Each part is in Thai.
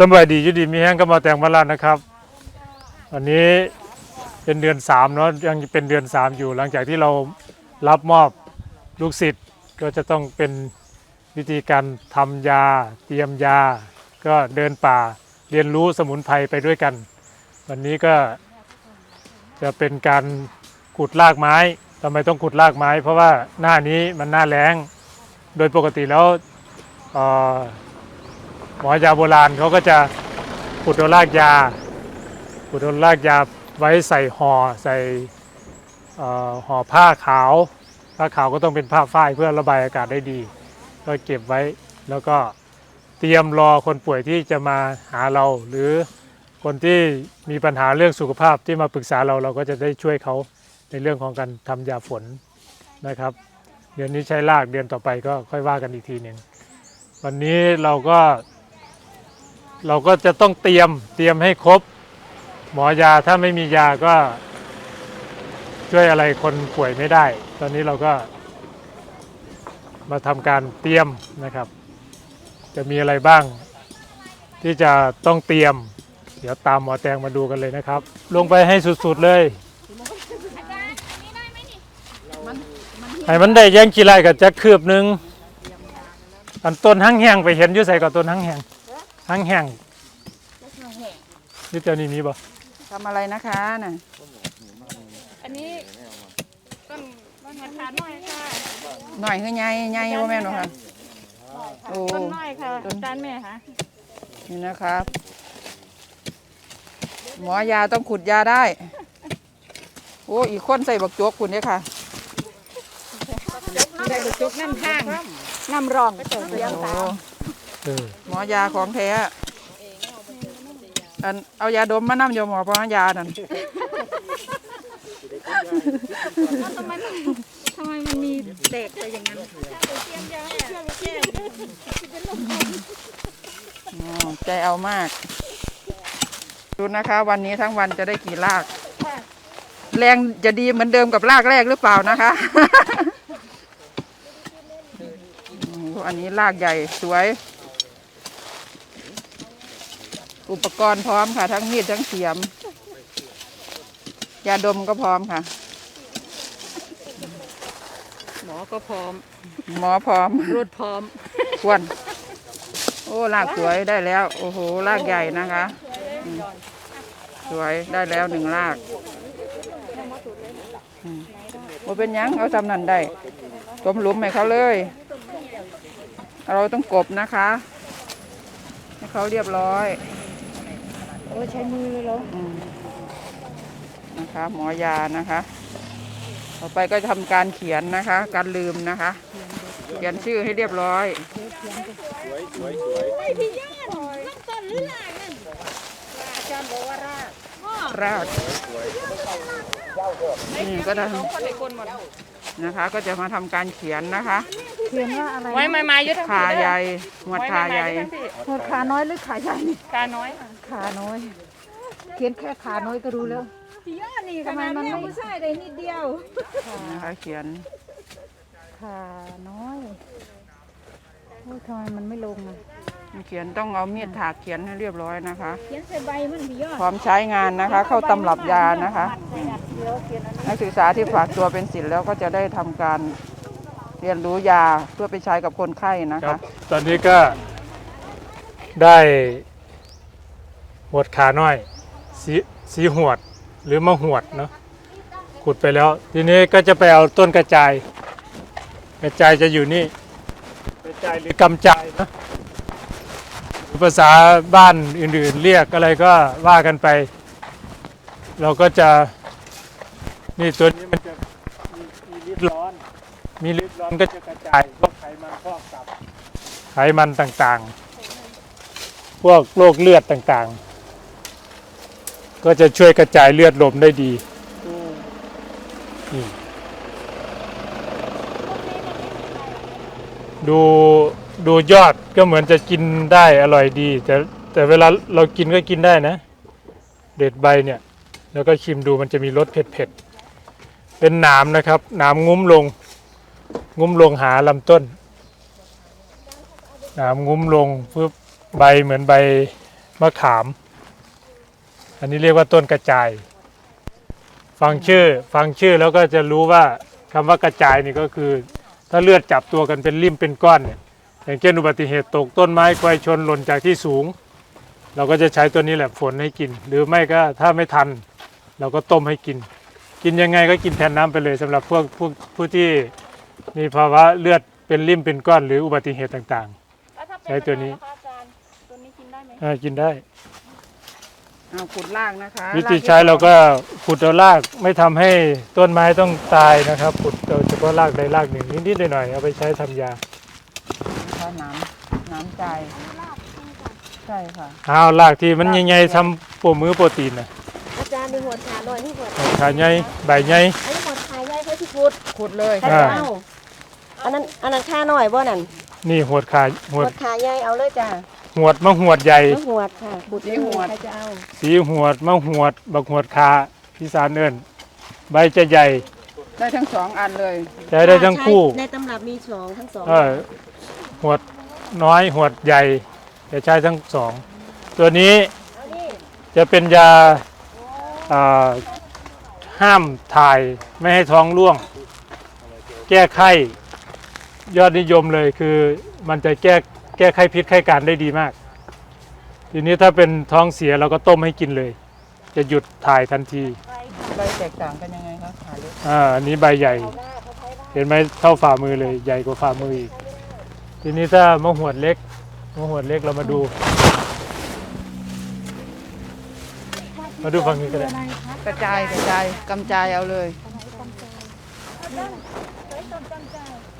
สบายดียุดีมีแห้งก็มาแต่งมาแล้วนะครับ วันนี้เป็นเดือนสามเนาะยังเป็นเดือนสามอยู่ หลังจากที่เรารับมอบลูกศิษย์ก็จะต้องเป็นวิธีการทำยา เตรียมยา ก็เดินป่าเรียนรู้สมุนไพรไปด้วยกัน วันนี้ก็จะเป็นการขุดรากไม้ทำไมต้องขุดรากไม้ เพราะว่าหน้านี้มันหน้าแล้ง โดยปกติแล้วเอ่อ มอยาโบราณเขาก็จะขุดเอารากยาขุดเอารากยาไว้ใส่ห่อใส่ห่อผ้าขาวผ้าขาวก็ต้องเป็นผ้าฝ้ายเพื่อระบายอากาศได้ดี ก็เก็บไว้แล้วก็เตรียมรอคนป่วยที่จะมาหาเราหรือคนที่มีปัญหาเรื่องสุขภาพที่มาปรึกษาเราเราก็จะได้ช่วยเขาในเรื่องของการทำยาฝนนะครับ เดือนนี้ใช้รากเดือนต่อไปก็ค่อยว่ากันอีกทีหนึ่งวันนี้เราก็ เราก็จะต้องเตรียมเตรียมให้ครบ หมอยาถ้าไม่มียาก็ ช่วยอะไรคนป่วยไม่ได้ ตอนนี้เราก็ มาทำการเตรียมนะครับ จะมีอะไรบ้าง ที่จะต้องเตรียม เดี๋ยวตามหมอแตงมาดูกันเลยนะครับ ลงไปให้สุดๆเลยให้มันได้แย่งกี่ไรกับจักคืบนึงอันต้นหั่งแหงไปเห็นยู่ใส่กับต้นหั่งแหง หั่งแห้งนี่เจ้านี่มีบ่ทำอะไรนะคะน่ะอันนี้ต้นต้นขาน้อยค่ะหน่อยคือไงไงว่าแม่นบ่คะโอ้ต้นน้อยค่ะจานแม่ค่ะนี่นะครับ หมอยาต้องขุดยาได้ โอ้อีกคนใส่บักโจกคุณเนี่ยค่ะได้ลูกจุกน้ำข้างน้ำรองก็เติมเลี้ยงโอ้ตาม เออหมอยาของแท้อันเอายาดมมานํโยมหมอเพราะว่ายานั่นทำไมทำไมมันมีเด็กไปอย่างนั้นอ๋อใจเอามาก ดูนะคะ วันนี้ทั้งวันจะได้กี่ลาก แรงจะดีเหมือนเดิมกับลากแรกหรือเปล่านะคะโอ้อันนี้ลากใหญ่สวย อุปกรณ์พร้อมค่ะ ทั้งมีดทั้งเสียม ยาดมก็พร้อมค่ะ หมอก็พร้อม หมอพร้อมรถพร้อมควรโอ้ลากสวยได้แล้ว โอ้โหลากใหญ่นะคะอืมสวยได้แล้วหนึ่งลากอืมบ่เป็นหยังเอาจำนันได้กลมหลุมให้เขาเลย เราต้องกบนะคะ ให้เขาเรียบร้อยโอ้ใช้มือเลยเหรออืมนะคะ หมอยานะคะ ต่อไปก็จะทำการเขียนนะคะ การลืมนะคะ เขียนชื่อให้เรียบร้อยอาจารย์บอกว่ารากรากนี่ก็จะคนในคนหมดนะคะ ก็จะมาทำการเขียนนะคะเขียนว่าอะไรไว้ไม้ไม้ยุทธขาใหญ่หมวดขาใหญ่หมดขาน้อยหรือขาใหญ่ขาน้อยขาน้อย เขียนแค่ขาน้อยก็รู้แล้วพี่ยอดนี่ทำไมมันไม่ใช่ได้นิดเดียว นะคะเขียนขาน้อยโอ้ยทำไมมันไม่ลงอะเขียนต้องเอามีดถากเขียนให้เรียบร้อยนะคะ เขียนใส่ใบมันพี่ยอดพร้อมใช้งานนะคะ เข้าตำรับยานะคะนักศึกษาที่ฝากตัวเป็นศิษย์แล้วก็จะได้ทำการ เรียนรู้ยาเพื่อไปใช้กับคนไข้นะครัคะ บ ตอนนี้ก็ได้หวดขาน้อยสีสีหวดหรือมะหวดเนาะขุดไปแล้ว ทีนี้ก็จะไปเอาต้นกระจาย กระจายจะอยู่นี่ กระจายหรือกำจายเนอะภาษาบ้านอื่นๆ เรียกอะไรก็ว่ากันไป เราก็จะนี่ตัวนี้มันจะมีมีลิดร้อน มีลิดร้อนก็จะกระจายพวกไขมันพอกตับไขมันต่างๆ พวกโรคเลือดต่างๆ ก็จะช่วยกระจายเลือดลมได้ดีนี่ดูดูยอดก็เหมือนจะกินได้อร่อยดี แต่แต่เวลาเรากินก็กินได้นะ เด็ดใบเนี่ย แล้วก็ชิมดูมันจะมีรสเผ็ดๆเป็นหนามนะครับหนามงุ้มลง งุ้มลงหาลำต้นหนามงุ้มลงเพื่อใบเหมือนใบมะขาม อันนี้เรียกว่าต้นกระจาย ฟังชื่อฟังชื่อแล้วก็จะรู้ว่าคำว่ากระจายนี่ก็คือ ถ้าเลือดจับตัวกันเป็นริ่มเป็นก้อนเนี่ยอย่างเช่นอุบัติเหตุตกต้นไม้ควายชนหล่นจากที่สูง เราก็จะใช้ตัวนี้แหละฝนให้กิน หรือไม่ก็ถ้าไม่ทัน เราก็ต้มให้กิน กินยังไงก็กินแทนน้ำไปเลยสำหรับพวกพวกผู้ที่ มีภาวะเลือดเป็นริ่มเป็นก้อนหรืออุบัติเหตุต่าง แล้วถ้าเป็นใช้ตัวนี้ มะนาวล่ะคะอาจารย์ตัวนี้กินได้ไหมๆอ่ากินได้ เอาขุดรากนะคะวิธีกที่ใช้เราก็ขุดเอารากไม่ทำให้ต้นไม้ต้องตายนะครับขุดเอาเฉพาะรากใดรากหนึ่งนิดๆหน่อยๆเอาไปใช้ทำยานะคะน้ำน้ำใจใช่ค่ะ เอารากที่มันใหญ่ๆทำโปรมือโปรตีนนะอาจารย์ดูหัวขาหน่อยที่หัวขาใหญ่ใบใหญ่อันนี้หัวขาใหญ่เพื่อที่พุดขุดเลยใครอ่าจะเอา อันนั้นอันนั้นขาหน่อยบ่นั่นนี่หวดขาหหัววดขาใหญ่เอาเลยจ้ะหวดมะหวดใหญ่ แล้วหัวค่ะขุดเลยใครจะเอาสีหวดมะหวด บักหวดคาพิสานเอินใบจะใหญ่ได้ทั้งสองอันเลยใช้ได้ทั้งคู่ ในตำรับมีสองทั้งสองเออหวดน้อยหวดใหญ่จะใช้ทั้งสอง ตัวนี้เอานี่จะเป็นยาอ่าห้ามถ่ายไม่ให้ท้องร่วง แก้ไข้ ยอดนิยมเลยคือมันจะแก้แก้ไข้พิษไข้การได้ดีมาก ทีนี้ถ้าเป็นท้องเสียเราก็ต้มให้กินเลย จะหยุดถ่ายทันทีใบแตกต่างกันยังไงคะขาเล็กอ่าอันนี้ใบใหญ่ เห็นไหมเท่าฝ่ามือเลยใหญ่กว่าฝ่ามืออีก ทีนี้ถ้ามะหวดเล็กมะหวดเล็กเรามาดู มาดูฝั่งนี้ก็ได้ กระจายกระจายกำจายเอาเลย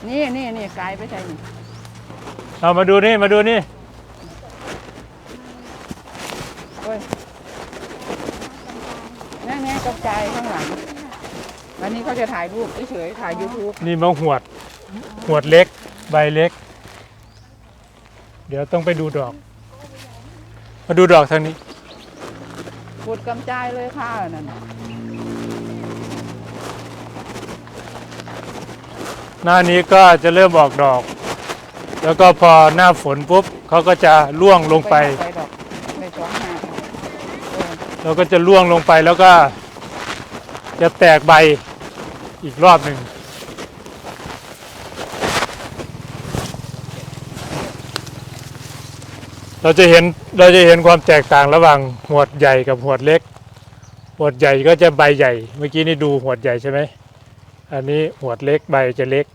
นี่นี่นี่กายไปใช่นี่เอามาดูนี่มาดูนี่โอ้ยนั่นไงกระจายข้างหลัง วันนี้เขาจะถ่ายรูปเฉยๆถ่ายยูทูบนี่มะหวด หวดเล็ก ใบเล็ก เดี๋ยวต้องไปดูดอก มาดูดอกทางนี้ ขุดกำจายเลยค่ะนั่น หน้านี้ก็จะเริ่มออกดอก แล้วก็พอหน้าฝนปุ๊บเขาก็จะร่วงลงไปไปดอกไปสองห้าเออเราก็จะล่วงลงไปแล้วก็ จะแตกใบอีกรอบหนึ่งเราจะเห็นเราจะเห็นความแตกต่างระหว่างหัวดใหญ่กับหัวดเล็ก หัวดใหญ่ก็จะใบใหญ่ เมื่อกี้นี่ดูหัวดใหญ่ใช่ไหม อันนี้หัวดเล็กใบจะเล็ก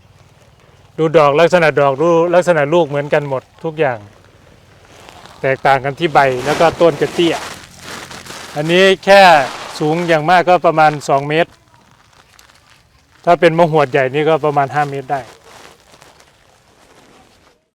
ดูดอกลักษณะดอกดูลักษณะลูกเหมือนกันหมดทุกอย่าง แตกต่างกันที่ใบแล้วก็ต้นจะเตี้ย อันนี้แค่สูงอย่างมากก็ประมาณ 2 เมตร ถ้าเป็นมะหวดใหญ่นี่ก็ประมาณ 5 เมตรได้